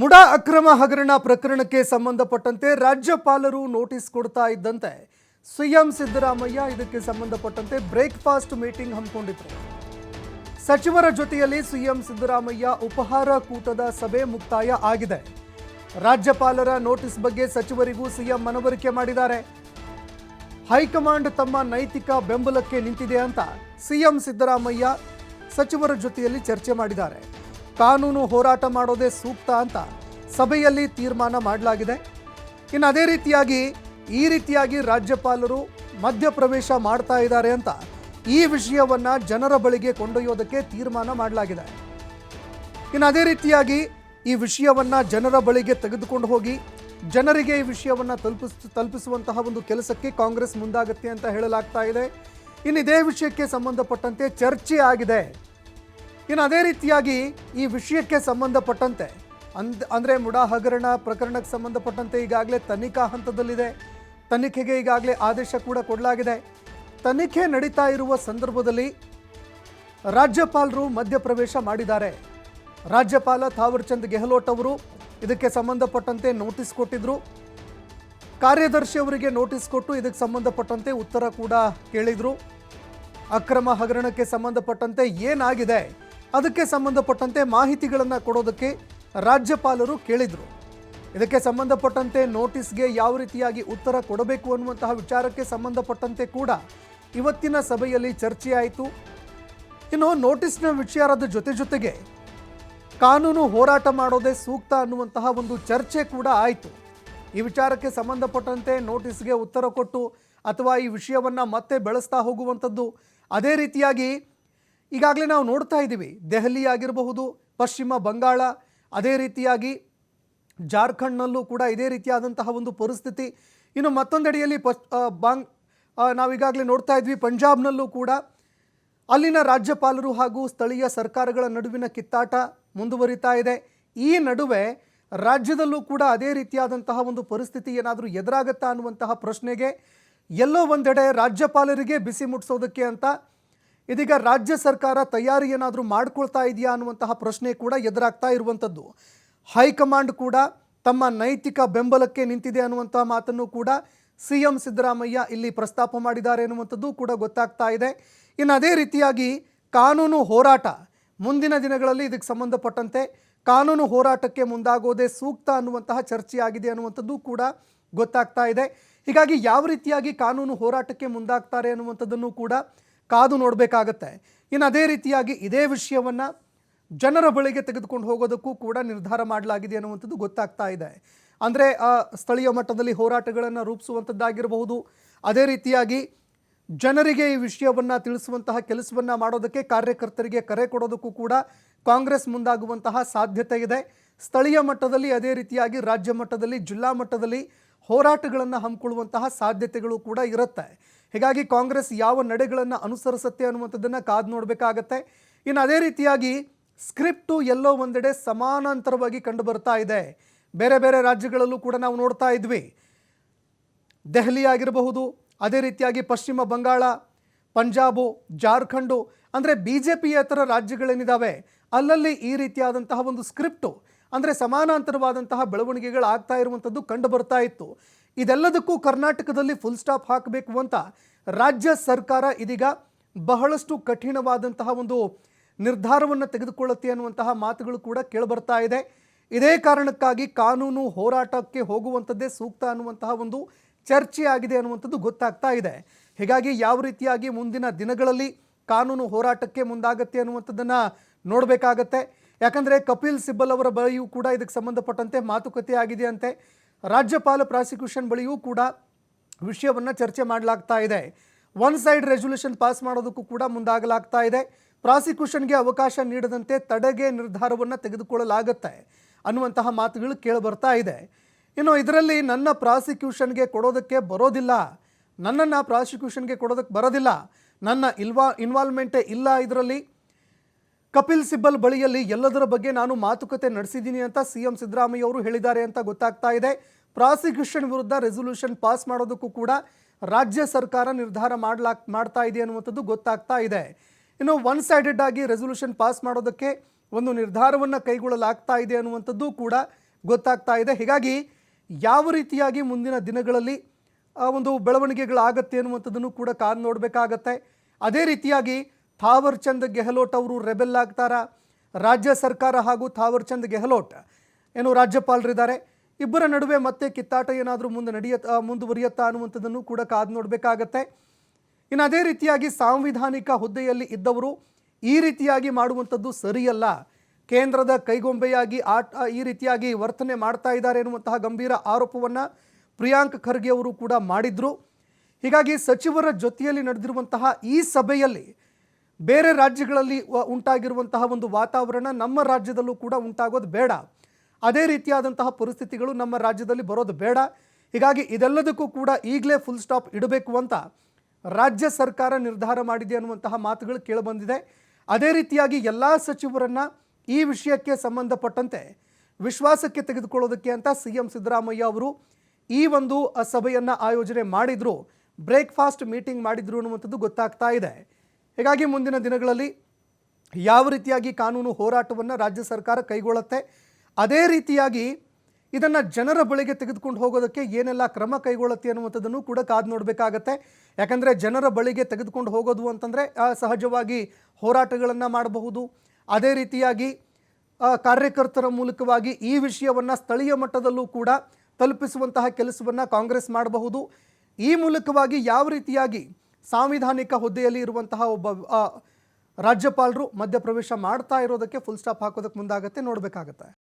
ಮುಡಾ ಅಕ್ರಮ ಹಗರಣ ಪ್ರಕರಣಕ್ಕೆ ಸಂಬಂಧಪಟ್ಟಂತೆ ರಾಜ್ಯಪಾಲರು ನೋಟಿಸ್ ಕೊಡ್ತಾ ಇದ್ದಂತೆ. ಸಿಎಂ ಸಿದ್ದರಾಮಯ್ಯ ಇದಕ್ಕೆ ಸಂಬಂಧಪಟ್ಟಂತೆ ಬ್ರೇಕ್ಫಾಸ್ಟ್ ಮೀಟಿಂಗ್ ಹಮ್ಮಿಕೊಂಡಿದ್ದರು ಸಚಿವರ ಜೊತೆಯಲ್ಲಿ ಸಿಎಂ ಸಿದ್ದರಾಮಯ್ಯ ಉಪಹಾರ ಕೂಟದ ಸಭೆ ಮುಕ್ತಾಯ ಆಗಿದೆ. ರಾಜ್ಯಪಾಲರ ನೋಟಿಸ್ ಬಗ್ಗೆ ಸಚಿವರಿಗೂ ಸಿಎಂ ಮನವರಿಕೆ ಮಾಡಿದ್ದಾರೆ. ಹೈಕಮಾಂಡ್ ತಮ್ಮ ನೈತಿಕ ಬೆಂಬಲಕ್ಕೆ ನಿಂತಿದೆ ಅಂತ ಸಿಎಂ ಸಿದ್ದರಾಮಯ್ಯ ಸಚಿವರ ಜೊತೆಯಲ್ಲಿ ಚರ್ಚೆ ಮಾಡಿದ್ದಾರೆ. ಕಾನೂನು ಹೋರಾಟ ಮಾಡೋದೇ ಸೂಕ್ತ ಅಂತ ಸಭೆಯಲ್ಲಿ ತೀರ್ಮಾನ ಮಾಡಲಾಗಿದೆ. ಇನ್ನು ಅದೇ ರೀತಿಯಾಗಿ ಈ ರೀತಿಯಾಗಿ ರಾಜ್ಯಪಾಲರು ಮಧ್ಯಪ್ರವೇಶ ಮಾಡ್ತಾ ಇದ್ದಾರೆ ಅಂತ ಈ ವಿಷಯವನ್ನು ಜನರ ಬಳಿಗೆ ಕೊಂಡೊಯ್ಯೋದಕ್ಕೆ ತೀರ್ಮಾನ ಮಾಡಲಾಗಿದೆ. ಇನ್ನು ಅದೇ ರೀತಿಯಾಗಿ ಈ ವಿಷಯವನ್ನು ಜನರ ಬಳಿಗೆ ತೆಗೆದುಕೊಂಡು ಹೋಗಿ ಜನರಿಗೆ ಈ ವಿಷಯವನ್ನು ತಲುಪಿಸ್, ತಲುಪಿಸುವಂತಹ ಒಂದು ಕೆಲಸಕ್ಕೆ ಕಾಂಗ್ರೆಸ್ ಮುಂದಾಗುತ್ತೆ ಅಂತ ಹೇಳಲಾಗ್ತಾ ಇದೆ. ಇನ್ನು ಇದೇ ವಿಷಯಕ್ಕೆ ಸಂಬಂಧಪಟ್ಟಂತೆ ಚರ್ಚೆ ಆಗಿದೆ. ಇನ್ನು ಅದೇ ರೀತಿಯಾಗಿ ಈ ವಿಷಯಕ್ಕೆ ಸಂಬಂಧಪಟ್ಟಂತೆ, ಅಂದ್, ಅಂದರೆ ಮುಡಾ ಹಗರಣ ಪ್ರಕರಣಕ್ಕೆ ಸಂಬಂಧಪಟ್ಟಂತೆ ಈಗಾಗಲೇ ತನಿಖಾ ಹಂತದಲ್ಲಿದೆ. ತನಿಖೆಗೆ ಈಗಾಗಲೇ ಆದೇಶ ಕೂಡ ಕೊಡಲಾಗಿದೆ. ತನಿಖೆ ನಡೀತಾ ಇರುವ ಸಂದರ್ಭದಲ್ಲಿ ರಾಜ್ಯಪಾಲರು ಮಧ್ಯಪ್ರವೇಶ ಮಾಡಿದ್ದಾರೆ. ರಾಜ್ಯಪಾಲ ಥಾವರ್ಚಂದ್ ಗೆಹ್ಲೋಟ್ ಅವರು ಇದಕ್ಕೆ ಸಂಬಂಧಪಟ್ಟಂತೆ ನೋಟಿಸ್ ಕೊಟ್ಟಿದ್ರು. ಕಾರ್ಯದರ್ಶಿ ಅವರಿಗೆ ನೋಟಿಸ್ ಕೊಟ್ಟು ಇದಕ್ಕೆ ಸಂಬಂಧಪಟ್ಟಂತೆ ಉತ್ತರ ಕೂಡ ಕೇಳಿದ್ರು. ಅಕ್ರಮ ಹಗರಣಕ್ಕೆ ಸಂಬಂಧಪಟ್ಟಂತೆ ಏನಾಗಿದೆ? ಅದಕ್ಕೆ ಸಂಬಂಧಪಟ್ಟಂತೆ ಮಾಹಿತಿಗಳನ್ನು ಕೊಡೋದಕ್ಕೆ ರಾಜ್ಯಪಾಲರು ಕೇಳಿದರು. ಇದಕ್ಕೆ ಸಂಬಂಧಪಟ್ಟಂತೆ ನೋಟಿಸ್ಗೆ ಯಾವ ರೀತಿಯಾಗಿ ಉತ್ತರ ಕೊಡಬೇಕು ಅನ್ನುವಂತಹ ವಿಚಾರಕ್ಕೆ ಸಂಬಂಧಪಟ್ಟಂತೆ ಕೂಡ ಇವತ್ತಿನ ಸಭೆಯಲ್ಲಿ ಚರ್ಚೆ ಆಯಿತು ಇನ್ನು ನೋಟಿಸ್ನ ವಿಚಾರದ ಜೊತೆ ಜೊತೆಗೆ ಕಾನೂನು ಹೋರಾಟ ಮಾಡೋದೇ ಸೂಕ್ತ ಅನ್ನುವಂತಹ ಒಂದು ಚರ್ಚೆ ಕೂಡ ಆಯಿತು. ಈ ವಿಚಾರಕ್ಕೆ ಸಂಬಂಧಪಟ್ಟಂತೆ ನೋಟಿಸ್ಗೆ ಉತ್ತರ ಕೊಟ್ಟು ಅಥವಾ ಈ ವಿಷಯವನ್ನು ಮತ್ತೆ ಬೆಳೆಸ್ತಾ ಹೋಗುವಂಥದ್ದು ಅದೇ ರೀತಿಯಾಗಿ ಈಗಾಗಲೇ ನಾವು ನೋಡ್ತಾ ಇದ್ದೀವಿ. ದೆಹಲಿ ಆಗಿರಬಹುದು ಪಶ್ಚಿಮ ಬಂಗಾಳ, ಅದೇ ರೀತಿಯಾಗಿ ಜಾರ್ಖಂಡ್ನಲ್ಲೂ ಕೂಡ ಇದೇ ರೀತಿಯಾದಂತಹ ಒಂದು ಪರಿಸ್ಥಿತಿ. ಇನ್ನು ಮತ್ತೊಂದೆಡೆಯಲ್ಲಿ ಪಶ್ ಬಾಂಗ್ ನಾವೀಗಾಗಲೇ ನೋಡ್ತಾ ಇದ್ವಿ, ಪಂಜಾಬ್ನಲ್ಲೂ ಕೂಡ ಅಲ್ಲಿನ ರಾಜ್ಯಪಾಲರು ಹಾಗೂ ಸ್ಥಳೀಯ ಸರ್ಕಾರಗಳ ನಡುವಿನ ಕಿತ್ತಾಟ ಮುಂದುವರಿತಾ ಇದೆ. ಈ ನಡುವೆ ರಾಜ್ಯದಲ್ಲೂ ಕೂಡ ಅದೇ ರೀತಿಯಾದಂತಹ ಒಂದು ಪರಿಸ್ಥಿತಿ ಏನಾದರೂ ಎದುರಾಗತ್ತಾ ಅನ್ನುವಂತಹ ಪ್ರಶ್ನೆಗೆ ಎಲ್ಲೋ ಒಂದೆಡೆ ರಾಜ್ಯಪಾಲರಿಗೆ ಬಿಸಿ ಮುಟ್ಟಿಸೋದಕ್ಕೆ ಅಂತ ಇದೀಗ ರಾಜ್ಯ ಸರ್ಕಾರ ತಯಾರಿ ಏನಾದರೂ ಮಾಡ್ಕೊಳ್ತಾ ಇದೆಯಾ ಅನ್ನುವಂತಹ ಪ್ರಶ್ನೆ ಕೂಡ ಎದುರಾಗ್ತಾ ಇರುವಂಥದ್ದು. ಹೈಕಮಾಂಡ್ ಕೂಡ ತಮ್ಮ ನೈತಿಕ ಬೆಂಬಲಕ್ಕೆ ನಿಂತಿದೆ ಅನ್ನುವಂತಹ ಮಾತನ್ನು ಕೂಡ ಸಿ ಎಂ ಸಿದ್ದರಾಮಯ್ಯ ಇಲ್ಲಿ ಪ್ರಸ್ತಾಪ ಮಾಡಿದ್ದಾರೆ ಅನ್ನುವಂಥದ್ದು ಕೂಡ ಗೊತ್ತಾಗ್ತಾ ಇದೆ. ಇನ್ನು ಅದೇ ರೀತಿಯಾಗಿ ಕಾನೂನು ಹೋರಾಟ ಮುಂದಿನ ದಿನಗಳಲ್ಲಿ ಇದಕ್ಕೆ ಸಂಬಂಧಪಟ್ಟಂತೆ ಕಾನೂನು ಹೋರಾಟಕ್ಕೆ ಮುಂದಾಗೋದೇ ಸೂಕ್ತ ಅನ್ನುವಂತಹ ಚರ್ಚೆ ಆಗಿದೆ ಅನ್ನುವಂಥದ್ದು ಕೂಡ ಗೊತ್ತಾಗ್ತಾ ಇದೆ. ಹೀಗಾಗಿ ಯಾವ ರೀತಿಯಾಗಿ ಕಾನೂನು ಹೋರಾಟಕ್ಕೆ ಮುಂದಾಗ್ತಾರೆ ಅನ್ನುವಂಥದ್ದನ್ನು ಕೂಡ ಕಾದು ನೋಡಬೇಕಾಗತ್ತೆ. ಇನ್ನು ಅದೇ ರೀತಿಯಾಗಿ ಇದೇ ವಿಷಯವನ್ನು ಜನರ ಬಳಿಗೆ ತೆಗೆದುಕೊಂಡು ಹೋಗೋದಕ್ಕೂ ಕೂಡ ನಿರ್ಧಾರ ಮಾಡಲಾಗಿದೆ ಅನ್ನುವಂಥದ್ದು ಗೊತ್ತಾಗ್ತಾ ಇದೆ. ಅಂದರೆ ಸ್ಥಳೀಯ ಮಟ್ಟದಲ್ಲಿ ಹೋರಾಟಗಳನ್ನು ರೂಪಿಸುವಂಥದ್ದಾಗಿರಬಹುದು. ಅದೇ ರೀತಿಯಾಗಿ ಜನರಿಗೆ ಈ ವಿಷಯವನ್ನು ತಿಳಿಸುವಂತಹ ಕೆಲಸವನ್ನು ಮಾಡೋದಕ್ಕೆ ಕಾರ್ಯಕರ್ತರಿಗೆ ಕರೆ ಕೊಡೋದಕ್ಕೂ ಕೂಡ ಕಾಂಗ್ರೆಸ್ ಮುಂದಾಗುವಂತಹ ಸಾಧ್ಯತೆ ಇದೆ. ಸ್ಥಳೀಯ ಮಟ್ಟದಲ್ಲಿ ಅದೇ ರೀತಿಯಾಗಿ ರಾಜ್ಯ ಮಟ್ಟದಲ್ಲಿ, ಜಿಲ್ಲಾ ಮಟ್ಟದಲ್ಲಿ ಹೋರಾಟಗಳನ್ನು ಹಮ್ಮಿಕೊಳ್ಳುವಂತಹ ಸಾಧ್ಯತೆಗಳು ಕೂಡ ಇರುತ್ತೆ. ಹೀಗಾಗಿ ಕಾಂಗ್ರೆಸ್ ಯಾವ ನಡೆಗಳನ್ನು ಅನುಸರಿಸುತ್ತೆ ಅನ್ನುವಂಥದ್ದನ್ನು ಕಾದು ನೋಡಬೇಕಾಗತ್ತೆ. ಇನ್ನು ಅದೇ ರೀತಿಯಾಗಿ ಸ್ಕ್ರಿಪ್ಟು ಎಲ್ಲೋ ಒಂದೆಡೆ ಸಮಾನಾಂತರವಾಗಿ ಕಂಡು ಬರ್ತಾ ಇದೆ. ಬೇರೆ ಬೇರೆ ರಾಜ್ಯಗಳಲ್ಲೂ ಕೂಡ ನಾವು ನೋಡ್ತಾ ಇದ್ವಿ. ದೆಹಲಿ ಆಗಿರಬಹುದು, ಅದೇ ರೀತಿಯಾಗಿ ಪಶ್ಚಿಮ ಬಂಗಾಳ, ಪಂಜಾಬು, ಜಾರ್ಖಂಡು, ಅಂದರೆ ಬಿ ಜೆ ಪಿಯೇತರ ರಾಜ್ಯಗಳೇನಿದ್ದಾವೆ ಅಲ್ಲಲ್ಲಿ ಈ ರೀತಿಯಾದಂತಹ ಒಂದು ಸ್ಕ್ರಿಪ್ಟು, ಅಂದರೆ ಸಮಾನಾಂತರವಾದಂತಹ ಬೆಳವಣಿಗೆಗಳು ಆಗ್ತಾ ಇರುವಂಥದ್ದು ಕಂಡು ಬರ್ತಾ ಇತ್ತು. ಇದೆಲ್ಲದಕ್ಕೂ ಕರ್ನಾಟಕದಲ್ಲಿ ಫುಲ್ ಸ್ಟಾಪ್ ಹಾಕಬೇಕು ಅಂತ ರಾಜ್ಯ ಸರ್ಕಾರ ಇದೀಗ ಬಹಳಷ್ಟು ಕಠಿಣವಾದಂತಹ ಒಂದು ನಿರ್ಧಾರವನ್ನು ತೆಗೆದುಕೊಳ್ಳುತ್ತೆ ಅನ್ನುವಂತಹ ಮಾತುಗಳು ಕೂಡ ಕೇಳಿಬರ್ತಾ ಇದೆ. ಇದೇ ಕಾರಣಕ್ಕಾಗಿ ಕಾನೂನು ಹೋರಾಟಕ್ಕೆ ಹೋಗುವಂಥದ್ದೇ ಸೂಕ್ತ ಅನ್ನುವಂತಹ ಒಂದು ಚರ್ಚೆ ಆಗಿದೆ ಅನ್ನುವಂಥದ್ದು ಗೊತ್ತಾಗ್ತಾ ಇದೆ. ಹೀಗಾಗಿ ಯಾವ ರೀತಿಯಾಗಿ ಮುಂದಿನ ದಿನಗಳಲ್ಲಿ ಕಾನೂನು ಹೋರಾಟಕ್ಕೆ ಮುಂದಾಗತ್ತೆ ಅನ್ನುವಂಥದ್ದನ್ನು ನೋಡಬೇಕಾಗತ್ತೆ. ಯಾಕಂದರೆ ಕಪಿಲ್ ಸಿಬ್ಬಲ್ ಅವರ ಬಳಿಯೂ ಕೂಡ ಇದಕ್ಕೆ ಸಂಬಂಧಪಟ್ಟಂತೆ ಮಾತುಕತೆ ಆಗಿದೆ ಅಂತೆ. ರಾಜ್ಯಪಾಲ ಪ್ರಾಸಿಕ್ಯೂಷನ್ ಬಳಿಯೂ ಕೂಡ ವಿಷಯವನ್ನು ಚರ್ಚೆ ಮಾಡಲಾಗ್ತಾ ಇದೆ. ಒನ್ ಸೈಡ್ ರೆಸೊಲ್ಯೂಷನ್ ಪಾಸ್ ಮಾಡೋದಕ್ಕೂ ಕೂಡ ಮುಂದಾಗಲಾಗ್ತಾ ಇದೆ. ಪ್ರಾಸಿಕ್ಯೂಷನ್ಗೆ ಅವಕಾಶ ನೀಡದಂತೆ ತಡೆಗೆ ನಿರ್ಧಾರವನ್ನು ತೆಗೆದುಕೊಳ್ಳಲಾಗುತ್ತೆ ಅನ್ನುವಂತಹ ಮಾತುಗಳು ಕೇಳಿಬರ್ತಾ ಇದೆ. ಇನ್ನು ಇದರಲ್ಲಿ ನನ್ನ ಪ್ರಾಸಿಕ್ಯೂಷನ್ಗೆ ಕೊಡೋದಕ್ಕೆ ಬರೋದಿಲ್ಲ. ನನ್ನನ್ನು ಪ್ರಾಸಿಕ್ಯೂಷನ್ಗೆ ಕೊಡೋದಕ್ಕೆ ಬರೋದಿಲ್ಲ. ನನ್ನ ಇಲ್ವಾ, ಇನ್ವಾಲ್ವ್ಮೆಂಟೇ ಇಲ್ಲ ಇದರಲ್ಲಿ. ಕಪಿಲ್ ಸಿಬ್ಬಲ್ ಬಳಿಯಲ್ಲಿ ಎಲ್ಲದರ ಬಗ್ಗೆ ನಾನು ಮಾತುಕತೆ ನಡೆಸಿದ್ದೀನಿ ಅಂತ ಸಿಎಂ ಸಿದ್ದರಾಮಯ್ಯ ಅವರು ಹೇಳಿದ್ದಾರೆ ಅಂತ ಗೊತ್ತಾಗ್ತಾ ಇದೆ. ಪ್ರಾಸಿಕ್ಯೂಷನ್ ವಿರುದ್ಧ ರೆಸೊಲ್ಯೂಷನ್ ಪಾಸ್ ಮಾಡೋದಕ್ಕೂ ಕೂಡ ರಾಜ್ಯ ಸರ್ಕಾರ ನಿರ್ಧಾರ ಮಾಡ್ಲಾಕ್ ಮಾಡ್ತಾ ಇದೆ ಅನ್ನುವಂಥದ್ದು ಗೊತ್ತಾಗ್ತಾ ಇದೆ. ಇನ್ನು ಒನ್ ಸೈಡೆಡ್ ಆಗಿ ರೆಸೊಲ್ಯೂಷನ್ ಪಾಸ್ ಮಾಡೋದಕ್ಕೆ ಒಂದು ನಿರ್ಧಾರವನ್ನು ಕೈಗೊಳ್ಳಲಾಗ್ತಾ ಇದೆ ಅನ್ನುವಂಥದ್ದು ಕೂಡ ಗೊತ್ತಾಗ್ತಾ ಇದೆ. ಹೀಗಾಗಿ ಯಾವ ರೀತಿಯಾಗಿ ಮುಂದಿನ ದಿನಗಳಲ್ಲಿ ಒಂದು ಬೆಳವಣಿಗೆಗಳಾಗತ್ತೆ ಅನ್ನುವಂಥದ್ದನ್ನು ಕೂಡ ಕಾದು ನೋಡಬೇಕಾಗತ್ತೆ. ಅದೇ ರೀತಿಯಾಗಿ ಥಾವರ್ ಚಂದ್ ಗೆಹ್ಲೋಟ್ ಅವರು ರೆಬೆಲ್ ಆಗ್ತಾರ? ರಾಜ್ಯ ಸರ್ಕಾರ ಹಾಗೂ ಥಾವರ್ ಚಂದ್ ಗೆಹ್ಲೋಟ್ ಏನು ರಾಜ್ಯಪಾಲರಿದ್ದಾರೆ? ಇಬ್ಬರ ನಡುವೆ ಮತ್ತೆ ಕಿತ್ತಾಟ ಏನಾದರೂ ಮುಂದೆ ನಡೆಯತ್ತ ಮುಂದುವರಿಯುತ್ತಾ ಅನ್ನುವಂಥದ್ದನ್ನು ಕೂಡ ಕಾದು ನೋಡಬೇಕಾಗತ್ತೆ. ಇನ್ನು ಅದೇ ರೀತಿಯಾಗಿ ಸಾಂವಿಧಾನಿಕ ಹುದ್ದೆಯಲ್ಲಿ ಇದ್ದವರು ಈ ರೀತಿಯಾಗಿ ಮಾಡುವಂಥದ್ದು ಸರಿಯಲ್ಲ. ಕೇಂದ್ರದ ಕೈಗೊಂಬೆಯಾಗಿ ಆಟ ಈ ರೀತಿಯಾಗಿ ವರ್ತನೆ ಮಾಡ್ತಾ ಇದ್ದಾರೆ ಎನ್ನುವಂತಹ ಗಂಭೀರ ಆರೋಪವನ್ನು ಪ್ರಿಯಾಂಕ್ ಖರ್ಗೆ ಅವರು ಕೂಡ ಮಾಡಿದ್ರು. ಹೀಗಾಗಿ ಸಚಿವರ ಜೊತೆಯಲ್ಲಿ ನಡೆದಿರುವಂತಹ ಈ ಸಭೆಯಲ್ಲಿ ಬೇರೆ ರಾಜ್ಯಗಳಲ್ಲಿ ಉಂಟಾಗಿರುವಂತಹ ಒಂದು ವಾತಾವರಣ ನಮ್ಮ ರಾಜ್ಯದಲ್ಲೂ ಕೂಡ ಉಂಟಾಗೋದು ಬೇಡ. ಅದೇ ರೀತಿಯಾದಂತಹ ಪರಿಸ್ಥಿತಿಗಳು ನಮ್ಮ ರಾಜ್ಯದಲ್ಲಿ ಬರೋದು ಬೇಡ. ಹೀಗಾಗಿ ಇದೆಲ್ಲದಕ್ಕೂ ಕೂಡ ಈಗಲೇ ಫುಲ್ ಸ್ಟಾಪ್ ಇಡಬೇಕು ಅಂತ ರಾಜ್ಯ ಸರ್ಕಾರ ನಿರ್ಧಾರ ಮಾಡಿದೆ ಅನ್ನುವಂತಹ ಮಾತುಗಳು ಕೇಳಿಬಂದಿದೆ. ಅದೇ ರೀತಿಯಾಗಿ ಎಲ್ಲ ಸಚಿವರನ್ನ ಈ ವಿಷಯಕ್ಕೆ ಸಂಬಂಧಪಟ್ಟಂತೆ ವಿಶ್ವಾಸಕ್ಕೆ ತೆಗೆದುಕೊಳ್ಳೋದಕ್ಕೆ ಅಂತ ಸಿ ಎಂ ಸಿದ್ದರಾಮಯ್ಯ ಅವರು ಈ ಒಂದು ಸಭೆಯನ್ನ ಆಯೋಜನೆ ಮಾಡಿದ್ರು. ಬ್ರೇಕ್ಫಾಸ್ಟ್ ಮೀಟಿಂಗ್ ಮಾಡಿದ್ರು ಅನ್ನುವಂಥದ್ದು ಗೊತ್ತಾಗ್ತಾ ಇದೆ. ಹೀಗಾಗಿ ಮುಂದಿನ ದಿನಗಳಲ್ಲಿ ಯಾವ ರೀತಿಯಾಗಿ ಕಾನೂನು ಹೋರಾಟವನ್ನು ರಾಜ್ಯ ಸರ್ಕಾರ ಕೈಗೊಳ್ಳುತ್ತೆ, ಅದೇ ರೀತಿಯಾಗಿ ಇದನ್ನು ಜನರ ಬಳಿಗೆ ತೆಗೆದುಕೊಂಡು ಹೋಗೋದಕ್ಕೆ ಏನೆಲ್ಲ ಕ್ರಮ ಕೈಗೊಳ್ಳುತ್ತೆ ಅನ್ನುವಂಥದ್ದನ್ನು ಕೂಡ ಕಾದು ನೋಡಬೇಕಾಗತ್ತೆ. ಯಾಕಂದರೆ ಜನರ ಬಳಿಗೆ ತೆಗೆದುಕೊಂಡು ಹೋಗೋದು ಅಂತಂದರೆ ಸಹಜವಾಗಿ ಹೋರಾಟಗಳನ್ನು ಮಾಡಬಹುದು. ಅದೇ ರೀತಿಯಾಗಿ ಕಾರ್ಯಕರ್ತರ ಮೂಲಕವಾಗಿ ಈ ವಿಷಯವನ್ನು ಸ್ಥಳೀಯ ಮಟ್ಟದಲ್ಲೂ ಕೂಡ ತಲುಪಿಸುವಂತಹ ಕೆಲಸವನ್ನು ಕಾಂಗ್ರೆಸ್ ಮಾಡಬಹುದು. ಈ ಮೂಲಕವಾಗಿ ಯಾವ ರೀತಿಯಾಗಿ ಸಾಂವಿಧಾನಿಕ ಹುದ್ದೆಯಲ್ಲಿ ಇರುವಂತಹ ಒಬ್ಬ ರಾಜ್ಯಪಾಲರು ಮಧ್ಯಪ್ರವೇಶ ಮಾಡ್ತಾ ಇರೋದಕ್ಕೆ ಫುಲ್ ಸ್ಟಾಪ್ ಹಾಕೋದಕ್ಕೆ ಮುಂದಾಗತ್ತೆ ನೋಡಬೇಕಾಗತ್ತೆ.